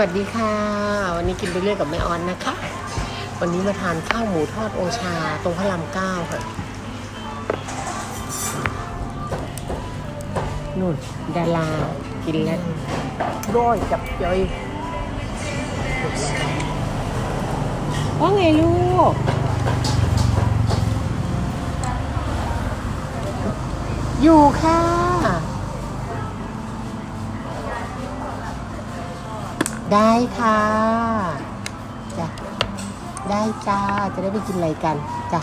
วัสดีค่ะ วันนี้กินไปเรื่อยกับแม่ออนนะคะ วันนี้มาทานข้าวหมูทอดโอชาตรงพระรามเก้าค่ะนู่นดารากินแล้วร้อยจับใจว่าไงลูกอยู่ค่ะ ได้ค่ะจ้ะได้จ้าจะได้ไปกินอะไรกันจ้ะ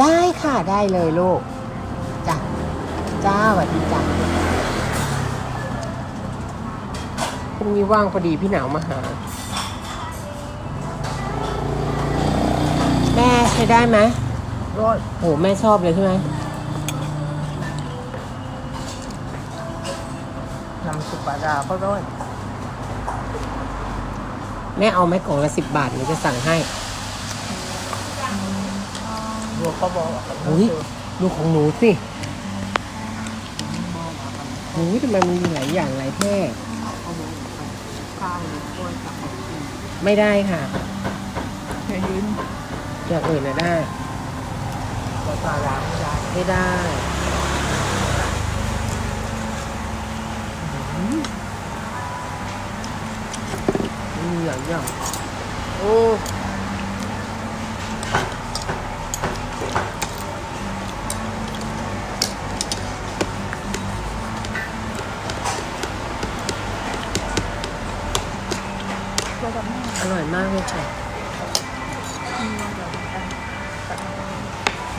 ได้ค่ะได้เลยลูกจ้ะจ้าสวัสดีจ้ะพรุ่งนี้ว่างพอดีพี่หนาวมาหา แม่ใช้ได้ไหมรอยโหแม่ชอบเลยใช่ไหม นำสุปาดาก็ร้อยแม่เอาไหมกล่องละสิบบาทหนูจะสั่งให้รัวก็บอกว่าอุ้ยดูของหนูสิหนูทำไมมันมีหลายอย่างหลายแท่ข้าวหรือก้อยกับไม่ได้ค่ะแค่ยืนอย่างอื่นนะได้สุปาดาไม่ได้ไม่ได้มีหลาย อย่างโอ้ก็กับแม่อร่อยมากเลยค่ะ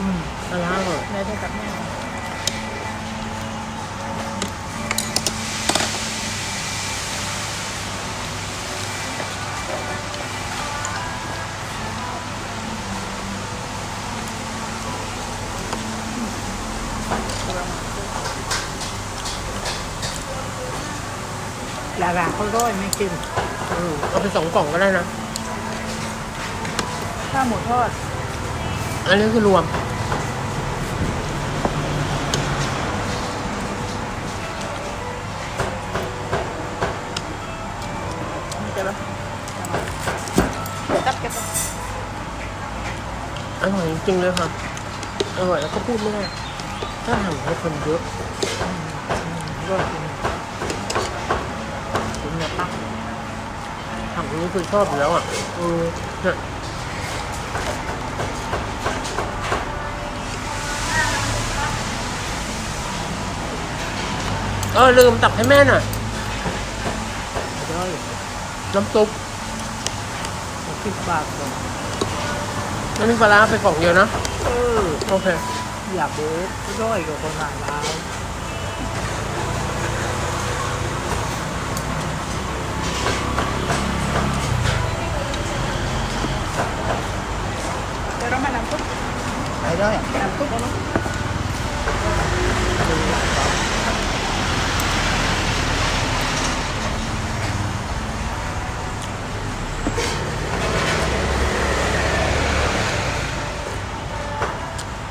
อืมปลาร้าอร่อย แม่ได้กับแม่ ลาลาเขาร้อยไม่กินอืมเอาไปสองกล่องก็ได้นะ ข้าวหมูทอดอันนี้คือรวมมันจะแบบตับแกตับอร่อยจริงๆเลยค่ะ อร่อยแล้วก็พูดไม่ได้ถ้าทำให้คนเยอะร้อยกินกินเนื้อตับ ทำนี้คือชอบอยู่แล้วอะเออเนี่ยเออลืมตักให้แม่หน่อยร้อยน้ำซุปสิบบาทก่อนน้ำมีปลาร้าไปกล่องเดียวนะ เออ โอเค อยากเบิร์ดร้อยกับคนหลายล้าว เดี๋ยวเรามาน้ำซุปไปด้วยน้ำซุปเอาเนอะ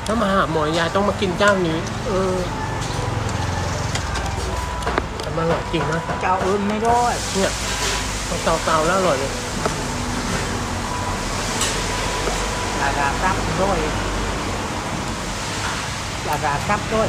ถ้ามาหาหมอยายต้องมากินเจ้านี้ เออแต่มันอร่อยจริงนะ เจ้าอื่นไม่ร้อยเนี่ยเตาเตาๆแล้วอร่อยเลย ลาดาซับร้อยลาดาซับร้อย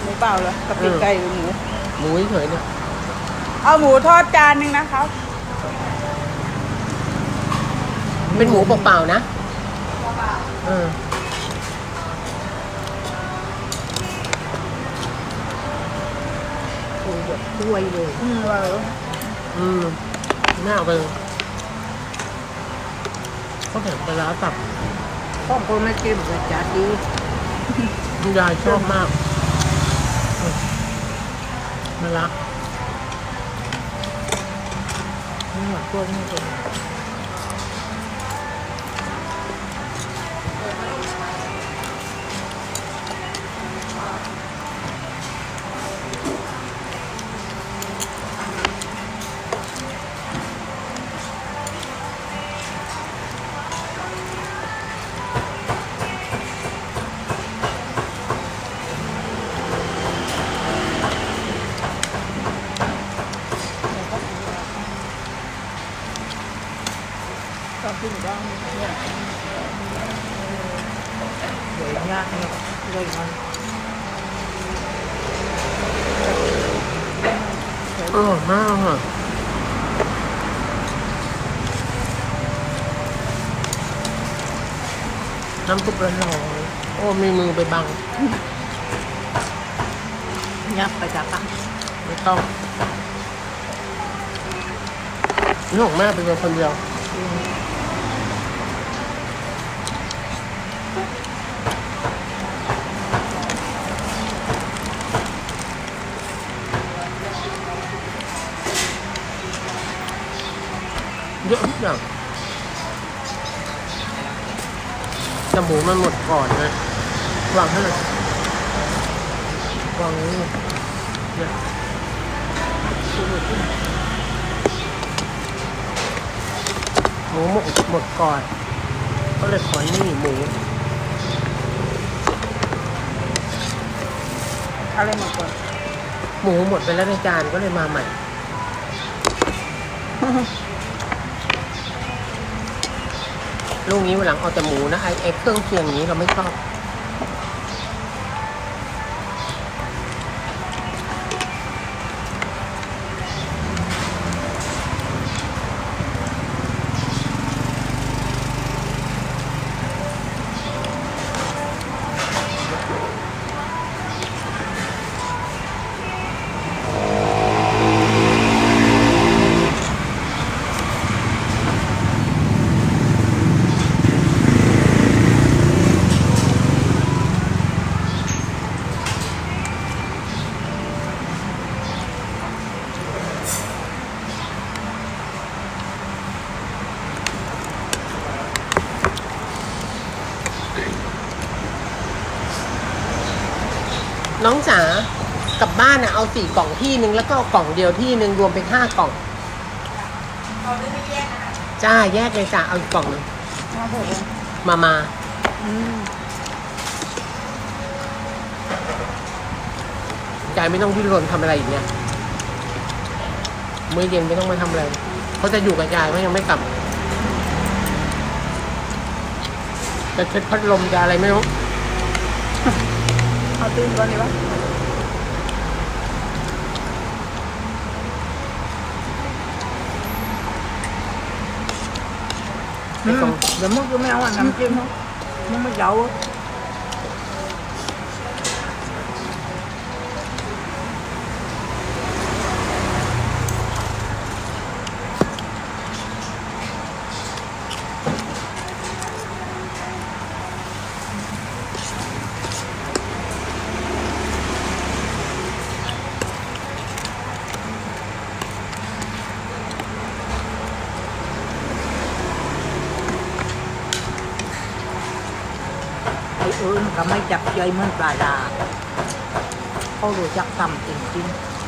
ที่ไม่เลยเดี๋ยวมึงนะอะไรแม่เอาหมูที่ท่ามาจานนึงหมูเปล่าเหรอกับปีกไก่หรือหมู หมูเฉยๆเนี่ยเอาหมูทอดจานหนึ่งนะครับ เป็นหมูเปล่าๆนะเออโอ้ยแบบถ้วยเลยอืมว่าเหรออืมน่าเอาไปเขาแถมปลาร้าตับ พ่อคนไม่กินแบบจัดดี คุณยายชอบมากอืม มะระนี่หมดตัวนี่เป็น องขึ้นบ้างเนี่ยเดี๋ยวยากเนี่ยเลยมันอร่อยมากค่ะน้ำซุปร้อนๆโอ้มีมือไปบัง ยับไปจากปะไม่ต้องนี่ของแม่เป็นคนเดียว เยอะทุกอย่าง แต่หมูมันหมดก่อนนะวางให้หน่อยวางนี้เนี่ยหมูหมดหมดก่อน ก็เลยขอนี่หมูอะไรมาก่อน หมูหมดไปแล้วในจานก็เลยมาใหม่ ลูกนี้วันหลังเอาแต่หมูนะไอ้ไอเครื่องเคียงนี้เราไม่ชอบ น้องจ๋ากลับบ้านนะเอาสี่กล่องที่หนึ่งแล้วก็เอากล่องเดียวที่หนึ่งรวมเป็นห้ากล่องเอาได้ไม่แยกนะคะจ้าแยกเลยจ้าเอาอีกกล่องหนึงมาเถอะมามาอืมใจไม่ต้องพิรนทำอะไรอีกเนี่ยมื้อเย็นไม่ต้องมาทำอะไรเขาจะอยู่กับยายเขายังไม่กลับจะเช็ดพัดลมจะอะไรไม่รู้ เอาตื่นก่อนดีวะไอ้ตรง เดี๋ยวมึงก็ไม่เอาอะน้ำจิ้มเขามึงไม่เยาว์ ไอ้เอิญ ก็ไม่จับใจเหมือนปลาดาเขารู้จักทำจริงๆ